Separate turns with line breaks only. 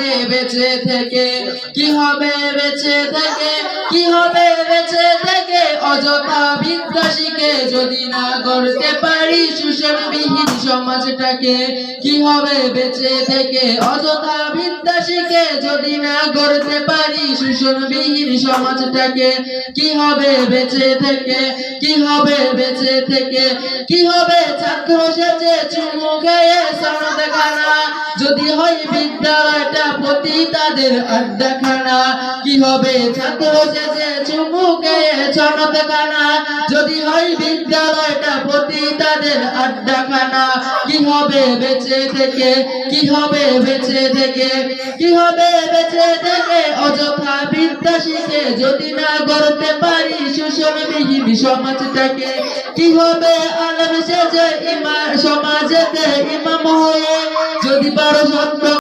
হবে বেঁচে থেকে? কি হবে বেঁচে থেকে? কি হবে বেঁচে থেকে? অযথা বিদ্যা শিখে যদি না করতে পারি শোষণবিহীন সমাজটাকে কি হবে বেঁচে থেকে? অযথা বিদ্যা শিখে যদি না করতে পারি শোষণবিহীন সমাজটাকে কি হবে বেঁচে থেকে? কি হবে বেঁচে থেকে? কি হবে ছাত্র সেজে চুমু খেয়ে সনদ খানা যদি হয় বিদ্যালয়টা প্রতি তাদের আড্ডাখানা, কি হবে? ছাত্র সেজে চুমু খেয়ে সনদ যদি হয় বিদ্যালয়টা প্রতি তাদের আড্ডাখানা, কি হবে বেঁচে থেকে? কি হবে বেঁচে থেকে? কি হবে বেঁচে থেকে? অযথা বিদ্যা শিখে যদি না গড়তে পারি শোষণবিহীন সমাজটাকে, কি হবে আলম সেজে ইমা সমাজেতে ইমাম হয়ে যদি পারো সত্য